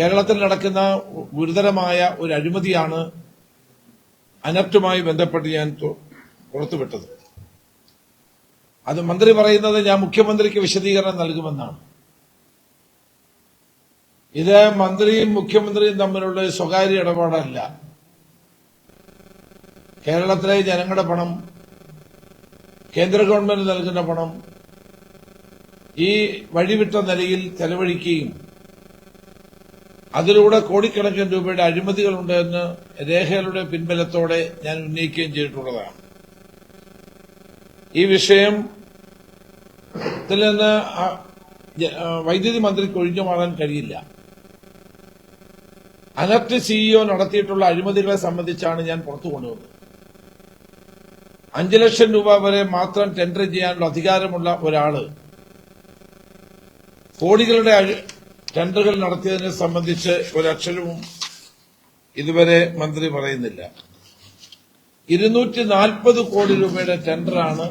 കേരളത്തിൽ നടക്കുന്ന ഗുരുതരമായ ഒരു അഴിമതിയാണ് അനർട്ടുമായി ബന്ധപ്പെട്ട് ഞാൻ പുറത്തുവിട്ടത്. അത് മന്ത്രി പറയുന്നത് ഞാൻ മുഖ്യമന്ത്രിക്ക് വിശദീകരണം നൽകുമെന്നാണ്. ഇത് മന്ത്രിയും മുഖ്യമന്ത്രിയും തമ്മിലുള്ള സ്വകാര്യ ഇടപാടല്ല. കേരളത്തിലെ ജനങ്ങളുടെ പണം കേന്ദ്ര ഗവൺമെന്റ് നൽകുന്ന പണം ഈ വഴിവിട്ട നിലയിൽ ചെലവഴിക്കുകയും അതിലൂടെ കോടിക്കണക്കിന് രൂപയുടെ അഴിമതികളുണ്ട് എന്ന് രേഖകളുടെ പിൻബലത്തോടെ ഞാൻ ഉന്നയിക്കുകയും ചെയ്തിട്ടുള്ളതാണ്. ഈ വിഷയം ത്തിൽ നിന്ന് വൈദ്യുതി മന്ത്രിക്ക് ഒഴിഞ്ഞു മാറാൻ കഴിയില്ല. അനർട്ട് സിഇഒ നടത്തിയിട്ടുള്ള അഴിമതികളെ സംബന്ധിച്ചാണ് ഞാൻ പുറത്തു കൊണ്ടുവന്നത്. അഞ്ചു ലക്ഷം രൂപ വരെ മാത്രം ടെൻഡർ ചെയ്യാനുള്ള അധികാരമുള്ള ഒരാൾ കോടികളുടെ ടെൻഡറുകൾ നടത്തിയതിനെ സംബന്ധിച്ച് ഒരക്ഷരവും ഇതുവരെ മന്ത്രി പറയുന്നില്ല. ഇരുന്നൂറ്റി നാൽപ്പത് കോടി രൂപയുടെ ടെൻഡറാണ്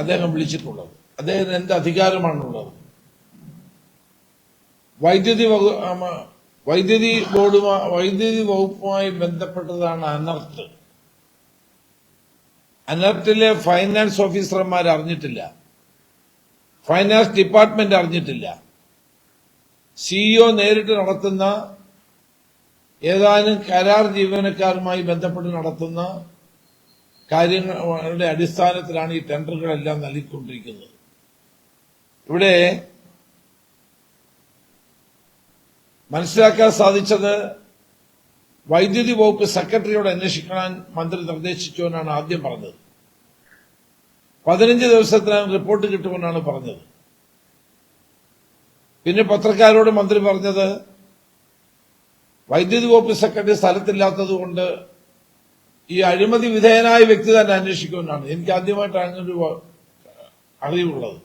അദ്ദേഹം വിളിച്ചിട്ടുള്ളത്. അദ്ദേഹത്തിന് എന്ത് അധികാരമാണുള്ളത്? വൈദ്യുതി വൈദ്യുതി ബോർഡുമായി വൈദ്യുതി വകുപ്പുമായി ബന്ധപ്പെട്ടതാണ് അനർത്ത് അനർത്തിലെ ഫൈനാൻസ് ഓഫീസർമാർ അറിഞ്ഞിട്ടില്ല ഫൈനാൻസ് ഡിപ്പാർട്ട്മെന്റ് അറിഞ്ഞിട്ടില്ല. സിഇഒ നേരിട്ട് നടത്തുന്ന ഏതാനും കരാർ ജീവനക്കാരുമായി ബന്ധപ്പെട്ട് നടത്തുന്ന കാര്യങ്ങളുടെ അടിസ്ഥാനത്തിലാണ് ഈ ടെൻഡറുകളെല്ലാം നൽകിക്കൊണ്ടിരിക്കുന്നത്. ഇവിടെ മനസ്സിലാക്കാൻ സാധിച്ചത് വൈദ്യുതി വകുപ്പ് സെക്രട്ടറിയോട് അന്വേഷിക്കാൻ മന്ത്രി നിർദ്ദേശിച്ചു എന്നാണ് ആദ്യം പറഞ്ഞത്. പതിനഞ്ച് ദിവസത്തിനകം റിപ്പോർട്ട് കിട്ടുമെന്നാണ് പറഞ്ഞത്. പിന്നെ പത്രക്കാരോട് മന്ത്രി പറഞ്ഞത് വൈദ്യുതി വകുപ്പ് സെക്രട്ടറി സ്ഥലത്തില്ലാത്തത് കൊണ്ട് ഈ അഴിമതി വിധേയനായ വ്യക്തി തന്നെ അന്വേഷിക്കുമെന്നാണ്. എനിക്ക് ആദ്യമായിട്ടാണ് ഒരു അറിവുള്ളത്.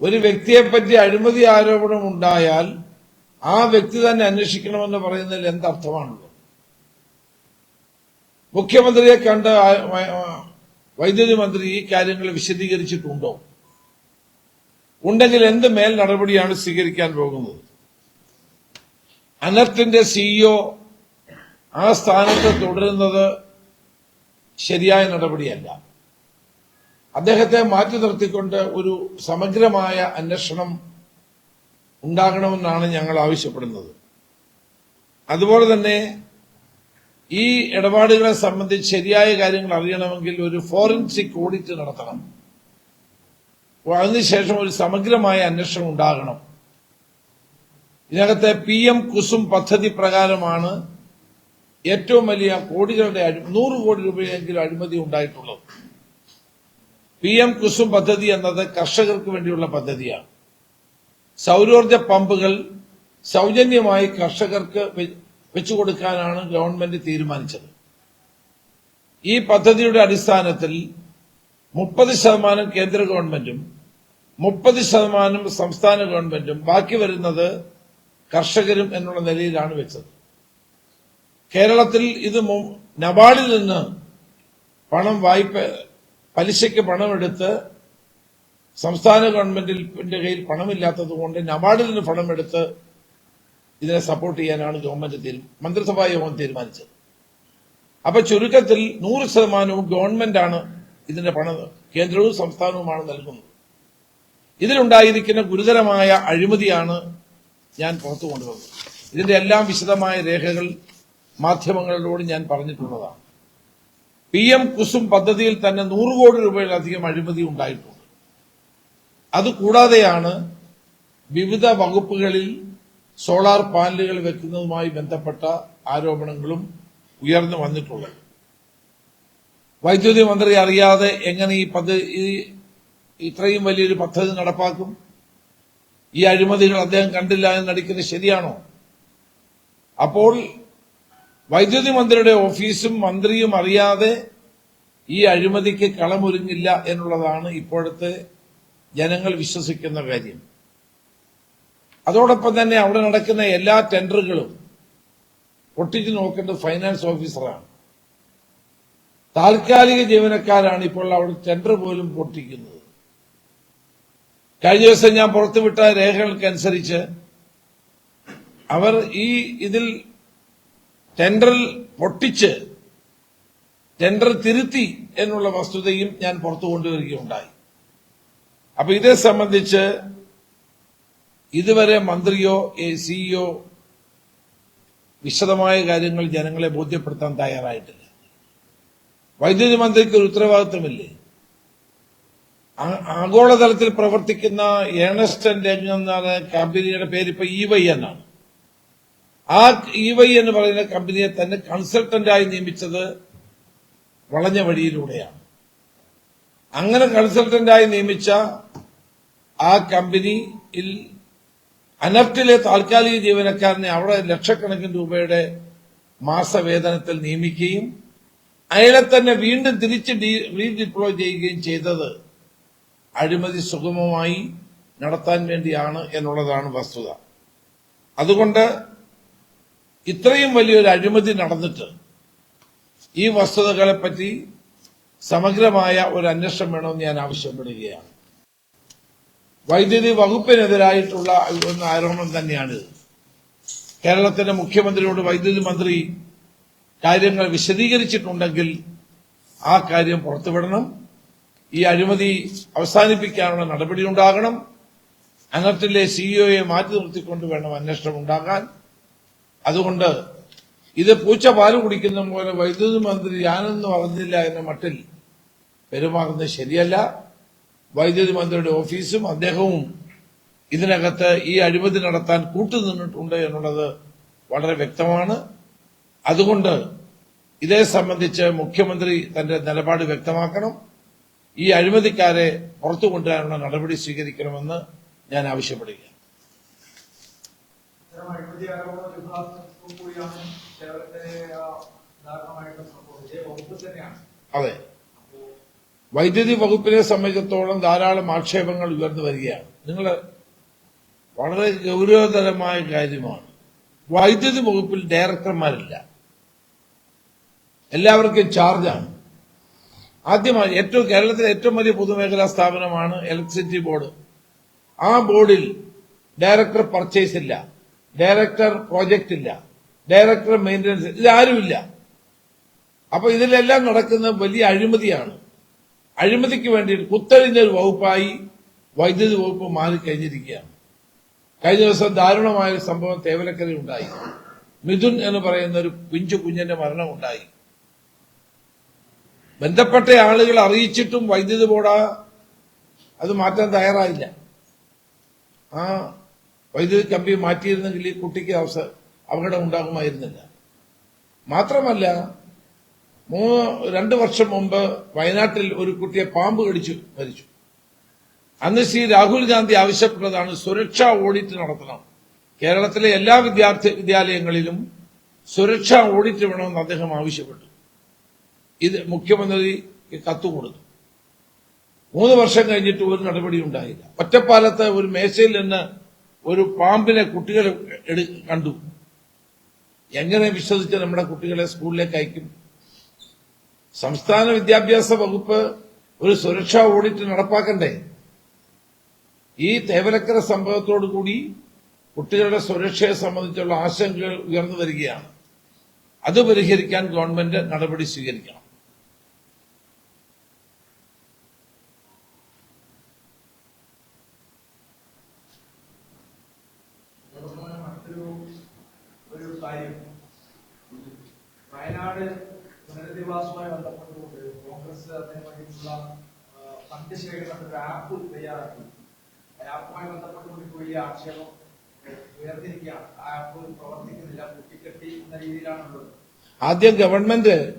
ഒരു വ്യക്തിയെപ്പറ്റി അഴിമതി ആരോപണം ഉണ്ടായാൽ ആ വ്യക്തി തന്നെ അന്വേഷിക്കണമെന്ന് പറയുന്നതിൽ എന്തർത്ഥമാണുള്ളത് മുഖ്യമന്ത്രിയെ കണ്ട് വൈദ്യുതി മന്ത്രി ഈ കാര്യങ്ങൾ വിശദീകരിച്ചിട്ടുണ്ടോ? ഉണ്ടെങ്കിൽ എന്ത് മേൽ നടപടിയാണ് സ്വീകരിക്കാൻ പോകുന്നത്? അനർട്ടിന്റെ സിഇഒ ആ സ്ഥാനത്ത് തുടരുന്നത് ശരിയായ നടപടിയല്ല. അദ്ദേഹത്തെ മാറ്റി നിർത്തിക്കൊണ്ട് ഒരു സമഗ്രമായ അന്വേഷണം ഉണ്ടാകണമെന്നാണ് ഞങ്ങൾ ആവശ്യപ്പെടുന്നത്. അതുപോലെ തന്നെ ഈ ഇടപാടുകളെ സംബന്ധിച്ച് ശരിയായ കാര്യങ്ങൾ അറിയണമെങ്കിൽ ഒരു ഫോറൻസിക് ഓഡിറ്റ് നടത്തണം. അതിനുശേഷം ഒരു സമഗ്രമായ അന്വേഷണം ഉണ്ടാകണം. ഇതിനകത്തെ പി എം കുസും പദ്ധതി പ്രകാരമാണ് ഏറ്റവും വലിയ കോടികളുടെ നൂറ് കോടി രൂപയെങ്കിലും അഴിമതി ഉണ്ടായിട്ടുള്ളത്. പി എം കുസും പദ്ധതി എന്നത് കർഷകർക്ക് വേണ്ടിയുള്ള പദ്ധതിയാണ്. സൗരോർജ പമ്പുകൾ സൗജന്യമായി കർഷകർക്ക് വെച്ചു വെച്ചുകൊടുക്കാനാണ് ഗവൺമെന്റ് തീരുമാനിച്ചത്. ഈ പദ്ധതിയുടെ അടിസ്ഥാനത്തിൽ മുപ്പത് ശതമാനം കേന്ദ്ര ഗവൺമെന്റും മുപ്പത് ശതമാനം സംസ്ഥാന ഗവൺമെന്റും ബാക്കി വരുന്നത് കർഷകരും എന്നുള്ള നിലയിലാണ് വെച്ചത്. കേരളത്തിൽ ഇത് നബാഡിൽ നിന്ന് പണം വായ്പ പലിശയ്ക്ക് പണമെടുത്ത് സംസ്ഥാന ഗവൺമെന്റിന്റെ കയ്യിൽ പണമില്ലാത്തത് കൊണ്ട് നബാർഡിൽ നിന്ന് പണമെടുത്ത് ഇതിനെ സപ്പോർട്ട് ചെയ്യാനാണ് ഗവൺമെന്റ് തീരു- മന്ത്രിസഭാ യോഗം തീരുമാനിച്ചത്. അപ്പൊ ചുരുക്കത്തിൽ നൂറ് ശതമാനവും ഗവൺമെന്റാണ് ഇതിന്റെ പണം കേന്ദ്രവും സംസ്ഥാനവുമാണ് നൽകുന്നത്. ഇതിലുണ്ടായിരിക്കുന്ന ഗുരുതരമായ അഴിമതിയാണ് ഞാൻ പുറത്തു കൊണ്ടുവന്നത്. ഇതിന്റെ എല്ലാം വിശദമായ രേഖകൾ മാധ്യമങ്ങളിലൂടെ ഞാൻ പറഞ്ഞിട്ടുള്ളതാണ്. പി എം കുസും പദ്ധതിയിൽ തന്നെ നൂറ് കോടി രൂപയിലധികം അഴിമതി ഉണ്ടായിട്ടുണ്ട്. അതുകൂടാതെയാണ് വിവിധ വകുപ്പുകളിൽ സോളാർ പാനലുകൾ വെക്കുന്നതുമായി ബന്ധപ്പെട്ട ആരോപണങ്ങളും ഉയർന്നു വന്നിട്ടുള്ളത്. വൈദ്യുതി മന്ത്രി അറിയാതെ എങ്ങനെ ഈ പദ്ധതി ഇത്രയും വലിയൊരു പദ്ധതി നടപ്പാക്കും. ഈ അഴിമതികൾ അദ്ദേഹം കണ്ടില്ല എന്ന് നടിക്കുന്നത് ശരിയാണോ? അപ്പോൾ വൈദ്യുതി മന്ത്രിയുടെ ഓഫീസും മന്ത്രിയും അറിയാതെ ഈ അഴിമതിക്ക് കളമൊരുങ്ങില്ല എന്നുള്ളതാണ് ഇപ്പോഴത്തെ ജനങ്ങൾ വിശ്വസിക്കുന്ന കാര്യം. അതോടൊപ്പം തന്നെ അവിടെ നടക്കുന്ന എല്ലാ ടെൻഡറുകളും ഒട്ടിച്ചു നോക്കേണ്ടത് ഫൈനാൻസ് ഓഫീസറാണ്. താൽക്കാലിക ജീവനക്കാരാണ് ഇപ്പോൾ അവിടെ ടെൻഡർ പോലും പൊട്ടിക്കുന്നത്. കഴിഞ്ഞ ദിവസം ഞാൻ പുറത്തുവിട്ട രേഖകൾക്കനുസരിച്ച് അവർ ഈ ഇതിൽ ടെൻഡറിൽ പൊട്ടിച്ച് ടെൻഡർ തിരുത്തി എന്നുള്ള വസ്തുതയും ഞാൻ പുറത്തു കൊണ്ടുവരികയുണ്ടായി. അപ്പൊ ഇതേ സംബന്ധിച്ച് ഇതുവരെ മന്ത്രിയോ എ സിഇഒ വിശദമായ കാര്യങ്ങൾ ജനങ്ങളെ ബോധ്യപ്പെടുത്താൻ തയ്യാറായിട്ടില്ല. വൈദ്യുതി മന്ത്രിക്ക് ഒരു ഉത്തരവാദിത്വമില്ലേ? ആഗോളതലത്തിൽ പ്രവർത്തിക്കുന്ന ഏണസ്റ്റ് ആൻഡ് എന്ന കമ്പനിയുടെ പേര് ഇപ്പൊ ഇ വൈ എന്നാണ്. ആ ഇ വൈ എന്ന് പറയുന്ന കമ്പനിയെ തന്നെ കൺസൾട്ടന്റായി നിയമിച്ചത് വളഞ്ഞ വഴിയിലൂടെയാണ്. അങ്ങനെ കൺസൾട്ടന്റായി നിയമിച്ച ആ കമ്പനിയിൽ അനഫ്റ്റിലെ താൽക്കാലിക ജീവനക്കാരനെ അവിടെ ലക്ഷക്കണക്കിന് രൂപയുടെ മാസവേതനത്തിൽ നിയമിക്കുകയും അയാളെ തന്നെ വീണ്ടും തിരിച്ച് റീഡിപ്ലോയ് ചെയ്യുകയും ചെയ്തത് അഴിമതി സുഗമമായി നടത്താൻ വേണ്ടിയാണ് എന്നുള്ളതാണ് വസ്തുത. അതുകൊണ്ട് ഇത്രയും വലിയൊരു അഴിമതി നടന്നിട്ട് ഈ വസ്തുതകളെപ്പറ്റി സമഗ്രമായ ഒരു അന്വേഷണം വേണമെന്ന് ഞാൻ ആവശ്യപ്പെടുകയാണ്. വൈദ്യുതി വകുപ്പിനെതിരായിട്ടുള്ള ഒരു ആരോപണം തന്നെയാണിത്. കേരളത്തിന്റെ മുഖ്യമന്ത്രിയോട് വൈദ്യുതി മന്ത്രി കാര്യങ്ങൾ വിശദീകരിച്ചിട്ടുണ്ടെങ്കിൽ ആ കാര്യം പുറത്തുവിടണം. ഈ അഴിമതി അവസാനിപ്പിക്കാനുള്ള നടപടി ഉണ്ടാകണം അനർട്ടിലെ സിഇഒയെ മാറ്റി നിർത്തിക്കൊണ്ട് വേണം അന്വേഷണം ഉണ്ടാകാൻ. അതുകൊണ്ട് ഇത് പൂച്ച പാൽ കുടിക്കുന്ന പോലെ വൈദ്യുതി മന്ത്രി ഞാനൊന്നും അറിഞ്ഞില്ല എന്ന മട്ടിൽ പെരുമാറുന്നത് ശരിയല്ല. വൈദ്യുതി മന്ത്രിയുടെ ഓഫീസും അദ്ദേഹവും ഇതിനകത്ത് ഈ അഴിമതി നടത്താൻ കൂട്ടുനിന്നിട്ടുണ്ട് എന്നുള്ളത് വളരെ വ്യക്തമാണ്. അതുകൊണ്ട് ഇതേ സംബന്ധിച്ച് മുഖ്യമന്ത്രി തന്റെ നിലപാട് വ്യക്തമാക്കണം. ഈ അഴിമതിക്കാരെ പുറത്തു കൊണ്ടുവരാനുള്ള നടപടി സ്വീകരിക്കണമെന്ന് ഞാൻ ആവശ്യപ്പെടുകയാണ്. അതെ. വൈദ്യുതി വകുപ്പിനെ സംബന്ധിച്ചിടത്തോളം ധാരാളം ആക്ഷേപങ്ങൾ ഉയർന്നു വരികയാണ്. നിങ്ങൾ വളരെ ഗൗരവതരമായ കാര്യമാണ്. വൈദ്യുതി വകുപ്പിൽ ഡയറക്ടർമാരില്ല. എല്ലാവർക്കും ചാർജാണ് ആദ്യമായി ഏറ്റവും കേരളത്തിലെ ഏറ്റവും വലിയ പൊതുമേഖലാ സ്ഥാപനമാണ് ഇലക്ട്രിസിറ്റി ബോർഡ് ആ ബോർഡിൽ ഡയറക്ടർ പർച്ചേസ് ഇല്ല. ഡയറക്ടർ പ്രോജക്റ്റ് ഇല്ല. ഡയറക്ടർ മെയിന്റനൻസ് ആരുമില്ല അപ്പൊ ഇതിലെല്ലാം നടക്കുന്ന വലിയ അഴിമതിയാണ്. അഴിമതിക്ക് വേണ്ടി കുത്തഴിഞ്ഞ ഒരു വകുപ്പായി വൈദ്യുതി വകുപ്പ് മാറിക്കഴിഞ്ഞിരിക്കുകയാണ്. കഴിഞ്ഞ ദിവസം ദാരുണമായ ഒരു സംഭവം തേവലക്കരയിൽ ഉണ്ടായി. മിഥുൻ എന്ന് പറയുന്ന ഒരു പിഞ്ചു കുഞ്ഞിന്റെ മരണം ഉണ്ടായി ബന്ധപ്പെട്ട ആളുകൾ അറിയിച്ചിട്ടും വൈദ്യുതി ബോർഡ് അത് മാറ്റാൻ തയ്യാറായില്ല. ആ വൈദ്യുതി കമ്പി മാറ്റിയിരുന്നെങ്കിൽ ഈ കുട്ടിക്ക് അവസ അപകടം ഉണ്ടാകുമായിരുന്നില്ല. മാത്രമല്ല മൂന്ന് രണ്ട് വർഷം മുമ്പ് വയനാട്ടിൽ ഒരു കുട്ടിയെ പാമ്പ് കടിച്ചു മരിച്ചു. അന്ന് ശ്രീ രാഹുൽ ഗാന്ധി ആവശ്യപ്പെട്ടതാണ് സുരക്ഷാ ഓഡിറ്റ് നടത്തണം. കേരളത്തിലെ എല്ലാ വിദ്യാർത്ഥി വിദ്യാലയങ്ങളിലും സുരക്ഷാ ഓഡിറ്റ് വേണമെന്ന് അദ്ദേഹം ആവശ്യപ്പെട്ടു. ഇത് മുഖ്യമന്ത്രിക്ക് കത്ത് കൊടുത്തു. മൂന്ന് വർഷം കഴിഞ്ഞിട്ട് ഒരു നടപടി ഉണ്ടായില്ല. ഒറ്റപ്പാലത്ത് ഒരു മേശയിൽ നിന്ന് ഒരു പാമ്പിനെ കുട്ടികൾ എടു- കണ്ടു. എങ്ങനെ വിശ്വസിച്ച് നമ്മുടെ കുട്ടികളെ സ്കൂളിലേക്ക് അയക്കും? സംസ്ഥാന വിദ്യാഭ്യാസ വകുപ്പ് ഒരു സുരക്ഷാ ഓഡിറ്റ് നടപ്പാക്കണ്ടേ? ഈ തേവലക്കര സംഭവത്തോടു കൂടി കുട്ടികളുടെ സുരക്ഷയെ സംബന്ധിച്ചുള്ള ആശങ്കകൾ ഉയർന്നു വരികയാണ്. അത് പരിഹരിക്കാൻ ഗവൺമെന്റ് നടപടി സ്വീകരിക്കണം അതുപോലെ മറ്റൊരു ഒരു കാര്യം വയനാട് പുനരധിവാസവുമായി ബന്ധപ്പെട്ടുകൊണ്ട് കോൺഗ്രസ് അതിന് വേണ്ടിയിട്ടുള്ള ഫണ്ട് ശേഖരണ ഒരു ആപ്പ് തയ്യാറാക്കി ആപ്പുമായി ബന്ധപ്പെട്ടുകൊണ്ട് ഇപ്പോൾ ഈ ആക്ഷേപം ഉയർന്നിരിക്കുകയാണ്. ആ ആപ്പ് പ്രവർത്തിക്കുന്നില്ല കുട്ടിക്കെട്ടി എന്ന രീതിയിലാണുള്ളത്. ആദ്യം ഗവൺമെന്റ്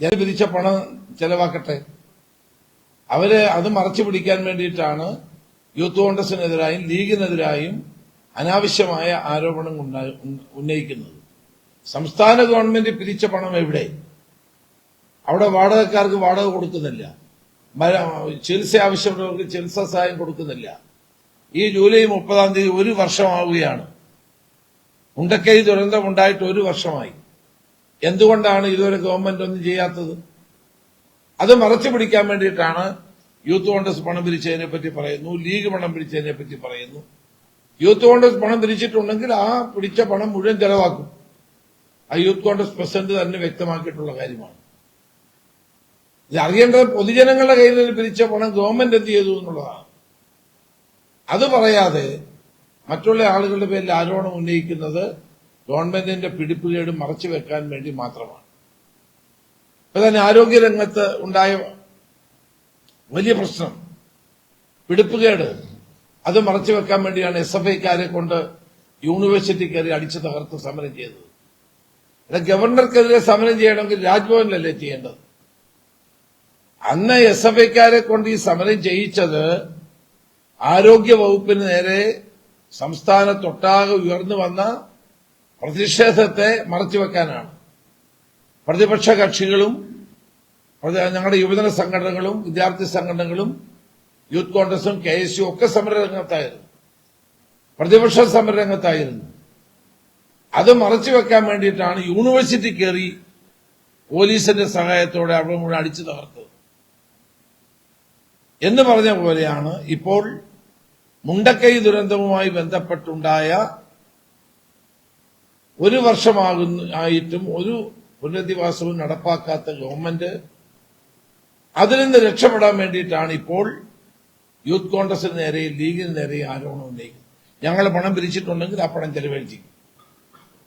ജന പിരിച്ച പണം ചെലവാക്കട്ടെ. അവർ അത് മറച്ചു പിടിക്കാൻ വേണ്ടിയിട്ടാണ് യൂത്ത് കോൺഗ്രസിനെതിരായും ലീഗിനെതിരായും അനാവശ്യമായ ആരോപണം ഉന്ന- ഉന്ന- ഉന്നയിക്കുന്നത്. സംസ്ഥാന ഗവൺമെന്റ് പിരിച്ച പണം എവിടെ? അവിടെ വാടകക്കാർക്ക് വാടക കൊടുക്കുന്നില്ല. ചികിത്സ ആവശ്യമുള്ളവർക്ക് ചികിത്സാ സഹായം കൊടുക്കുന്നില്ല. ഈ ജൂലൈ മുപ്പതാം തീയതി ഒരു വർഷമാവുകയാണ്. ഉണ്ടക്കൈ ദുരന്തം ഉണ്ടായിട്ട് ഒരു വർഷമായി. എന്തുകൊണ്ടാണ് ഇതുവരെ ഗവൺമെന്റ് ഒന്നും ചെയ്യാത്തത്? അത് മറച്ചു പിടിക്കാൻ വേണ്ടിയിട്ടാണ് യൂത്ത് കോൺഗ്രസ് പണം പിരിച്ചതിനെ പറ്റി പറയുന്നു ലീഗ് പണം പിരിച്ചതിനെ പറ്റി പറയുന്നു. യൂത്ത് കോൺഗ്രസ് പണം പിരിച്ചിട്ടുണ്ടെങ്കിൽ ആ പിടിച്ച പണം മുഴുവൻ ചെലവാക്കും. ആ യൂത്ത് കോൺഗ്രസ് പ്രസിഡന്റ് തന്നെ വ്യക്തമാക്കിയിട്ടുള്ള കാര്യമാണ്. ഇത് അറിയേണ്ടത് പൊതുജനങ്ങളുടെ കയ്യിൽ നിന്ന് പിരിച്ച പണം ഗവൺമെന്റ് എന്ത് ചെയ്തു എന്നുള്ളതാണ്. അത് പറയാതെ മറ്റുള്ള ആളുകളുടെ പേരിൽ ആരോപണം ഉന്നയിക്കുന്നത് ഗവൺമെന്റിന്റെ പിടിപ്പുകേട് മറച്ചു വെക്കാൻ വേണ്ടി മാത്രമാണ്. ഇപ്പൊ തന്നെ ആരോഗ്യരംഗത്ത് ഉണ്ടായ വലിയ പ്രശ്നം. പിടിപ്പുകേട് അത് മറച്ചു വെക്കാൻ വേണ്ടിയാണ് എസ് എഫ് ഐക്കാരെ കൊണ്ട് യൂണിവേഴ്സിറ്റി കയറി അടിച്ചു തകർത്ത് സമരം ചെയ്തത്. ഗവർണർക്കെതിരെ സമരം ചെയ്യണമെങ്കിൽ രാജ്ഭവനിലല്ലേ ചെയ്യേണ്ടത്? അന്ന് എസ് എഫ് ഐക്കാരെ കൊണ്ട് ഈ സമരം ചെയ്യിച്ചത് ആരോഗ്യ വകുപ്പിന് നേരെ സംസ്ഥാനത്തൊട്ടാകെ ഉയർന്നു വന്ന പ്രതിഷേധത്തെ മറച്ചുവെക്കാനാണ്. പ്രതിപക്ഷ കക്ഷികളും ഞങ്ങളുടെ യുവജന സംഘടനകളും വിദ്യാർത്ഥി സംഘടനകളും യൂത്ത് കോൺഗ്രസും കെ എസ് യു ഒക്കെ സമരരംഗത്തായിരുന്നു. പ്രതിപക്ഷ സമരരംഗത്തായിരുന്നു. അത് മറച്ചുവെക്കാൻ വേണ്ടിയിട്ടാണ് യൂണിവേഴ്സിറ്റി കയറി പോലീസിന്റെ സഹായത്തോടെ അവിടെ മുഴുവൻ അടിച്ചു തകർത്തത്. എന്ന് പറഞ്ഞ പോലെയാണ് ഇപ്പോൾ മുണ്ടക്കൈ ദുരന്തവുമായി ബന്ധപ്പെട്ടുണ്ടായ ഒരു വർഷമാകുന്നു ആയിട്ടും ഒരു പുനരധിവാസവും നടപ്പാക്കാത്ത ഗവൺമെന്റ് അതിൽ നിന്ന് രക്ഷപ്പെടാൻ വേണ്ടിയിട്ടാണ് ഇപ്പോൾ യൂത്ത് കോൺഗ്രസിന് നേരെയും ലീഗിന് നേരെയും ആരോപണം ഉന്നയിക്കുന്നത്. ഞങ്ങൾ പണം പിരിച്ചിട്ടുണ്ടെങ്കിൽ ആ പണം ചെലവഴിക്കും.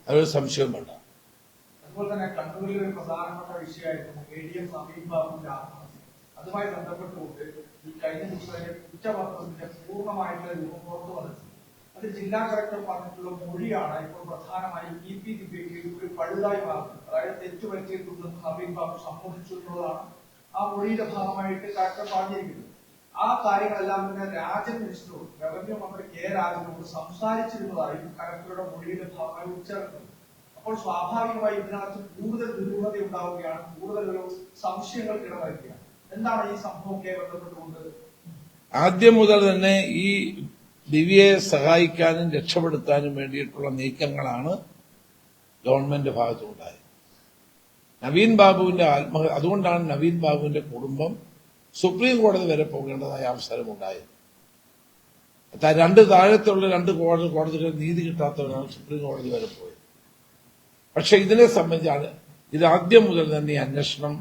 അതൊരു സംശയവും വേണ്ട. അതുപോലെ തന്നെ കണ്ണൂരിൽ ഒരു പ്രധാനപ്പെട്ട വിഷയമായിരുന്നു എ ഡി എം സമീപ് അതുമായി ബന്ധപ്പെട്ടുകൊണ്ട് ഈ കഴിഞ്ഞ ദിവസത്തെ കുറ്റപത്രത്തിന്റെ പൂർണമായിട്ടുള്ള രൂപം പുറത്തു വന്നത് അത് ജില്ലാ കളക്ടർ പറഞ്ഞിട്ടുള്ള മൊഴിയാണ് ഇപ്പോൾ പ്രധാനമായി ഇ പി ദിബ്യയ്ക്ക് ഒരു പഴുതായി മാറുന്നത്. അതായത് തെറ്റുപറ്റിയിട്ടുണ്ടെന്ന് നവീൻ ബാബു സമ്മതിച്ചു എന്നുള്ളതാണ് ആ മൊഴിയുടെ ഭാഗമായിട്ട് കളക്ടർ പറഞ്ഞിരിക്കുന്നത്. ആ കാര്യങ്ങളെല്ലാം തന്നെ രാജ്യ മിനിസ്റ്ററോട് റവന്യൂ മന്ത്രി കെ രാജനോട് സംസാരിച്ചിരുന്നതായും കളക്ടറുടെ മൊഴിയുടെ ഭാഗമായി ഉച്ചേർക്കുന്നത് അപ്പോൾ സ്വാഭാവികമായി ഇതിനകത്ത് കൂടുതൽ ദുരൂഹത ഉണ്ടാവുകയാണ് കൂടുതൽ ഒരു സംശയങ്ങൾ ഇടവരുകയാണ് എന്താണ് ഈ സംഭവമൊക്കെ ബന്ധപ്പെട്ടുകൊണ്ട്? ആദ്യം മുതൽ തന്നെ ഈ ദിവ്യയെ സഹായിക്കാനും രക്ഷപ്പെടുത്താനും വേണ്ടിയിട്ടുള്ള നീക്കങ്ങളാണ് ഗവൺമെന്റ് ഭാഗത്തുണ്ടായത്. നവീൻ ബാബുവിന്റെ ആത്മഹ അതുകൊണ്ടാണ് നവീൻ ബാബുവിന്റെ കുടുംബം സുപ്രീം കോടതി വരെ പോകേണ്ടതായ അവസരമുണ്ടായത്. രണ്ട് താഴത്തുള്ള രണ്ട് കോടതി കോടതികൾ നീതി കിട്ടാത്തവരാണ് സുപ്രീം കോടതി വരെ പോയത്. പക്ഷെ ഇതിനെ സംബന്ധിച്ചാണ് ഇത് ആദ്യം മുതൽ തന്നെ അന്വേഷണം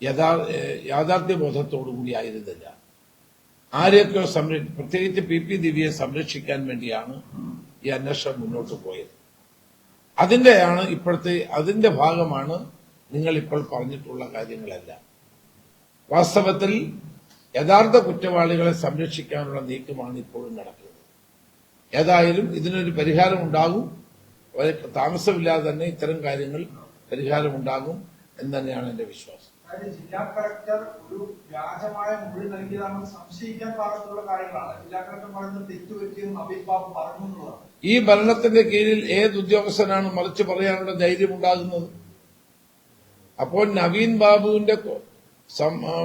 യഥാ യാഥാർത്ഥ്യബോധത്തോടുകൂടി ആയിരുന്നില്ല ആരെയൊക്കെ സംര പ്രത്യേകിച്ച് പി പി ദിവ്യയെ സംരക്ഷിക്കാൻ വേണ്ടിയാണ് ഈ അന്വേഷണം മുന്നോട്ട് പോയത്. അതിന്റെയാണ് ഇപ്പോഴത്തെ അതിന്റെ ഭാഗമാണ് നിങ്ങൾ ഇപ്പോൾ പറഞ്ഞിട്ടുള്ള കാര്യങ്ങളെല്ലാം. വാസ്തവത്തിൽ യഥാർത്ഥ കുറ്റവാളികളെ സംരക്ഷിക്കാനുള്ള നീക്കമാണ് ഇപ്പോഴും നടക്കുന്നത്. ഏതായാലും ഇതിനൊരു പരിഹാരം ഉണ്ടാകും വളരെ താമസമില്ലാതെ തന്നെ ഇത്തരം കാര്യങ്ങൾ പരിഹാരമുണ്ടാകും എന്ന് തന്നെയാണ് എന്റെ വിശ്വാസം. അതായത് ജില്ലാ കളക്ടർ ഒരു വ്യാജമായ മൊഴി നൽകിയതാണെന്ന് സംശയിക്കാൻ പാകത്തുള്ള കാര്യങ്ങളാണ്. ജില്ലാ കളക്ടർ പറയുന്നത് തെറ്റുപറ്റിയെന്ന് നവീൻ ബാബു പറഞ്ഞു എന്നുള്ളതാണ്. ഈ ഭരണത്തിന്റെ കീഴിൽ ഏത് ഉദ്യോഗസ്ഥനാണ് മറിച്ച് പറയാനുള്ള ധൈര്യം ഉണ്ടാകുന്നത്? അപ്പോൾ നവീൻ ബാബുവിന്റെ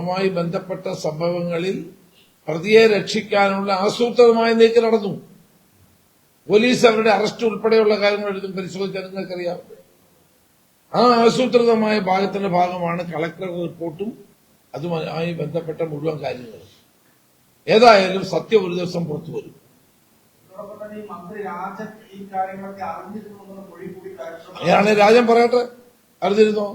മായി ബന്ധപ്പെട്ട സംഭവങ്ങളിൽ പ്രതിയെ രക്ഷിക്കാനുള്ള ആസൂത്രിതമായ നീക്കം നടന്നു. പോലീസ് അവരുടെ അറസ്റ്റ് ഉൾപ്പെടെയുള്ള കാര്യങ്ങൾ എടുത്തും പരിശോധിച്ചാൽ നിങ്ങൾക്കറിയാം. ആ ആസൂത്രിതമായ ഭാഗത്തിന്റെ ഭാഗമാണ് കളക്ടർ റിപ്പോർട്ടും അതുമായി ബന്ധപ്പെട്ട മുഴുവൻ കാര്യങ്ങളും. ഏതായാലും സത്യം ഒരു ദിവസം പുറത്തു വരും. മന്ത്രി രാജൻ പറയട്ടെ? അറിഞ്ഞിരുന്നോ?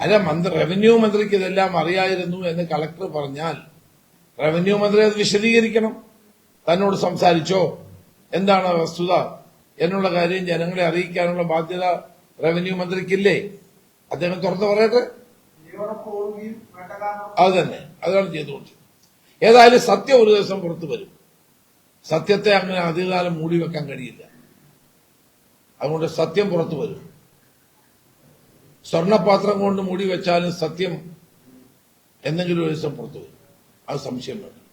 അല്ല മന്ത്രി റവന്യൂ മന്ത്രിക്ക് ഇതെല്ലാം അറിയായിരുന്നു എന്ന് കളക്ടർ പറഞ്ഞാൽ റവന്യൂ മന്ത്രി അത് വിശദീകരിക്കണം. തന്നോട് സംസാരിച്ചോ? എന്താണ് വസ്തുത? എന്നുള്ള കാര്യം ജനങ്ങളെ അറിയിക്കാനുള്ള ബാധ്യത റവന്യൂ മന്ത്രിക്കില്ലേ? അദ്ദേഹം തുറന്നു പറയട്ടെ? അത് തന്നെ. അതാണ് ചെയ്തുകൊണ്ട് ഏതായാലും സത്യം ഒരു ദിവസം പുറത്തു വരും. സത്യത്തെ അങ്ങനെ അധികകാലം മൂടി വെക്കാൻ കഴിയില്ല. അതുകൊണ്ട് സത്യം പുറത്തു വരും. സ്വർണപാത്രം കൊണ്ട് മൂടി വെച്ചാലും സത്യം എന്തെങ്കിലും ഒരു ദിവസം പുറത്തു വരും. അത് സംശയം വേണ്ട.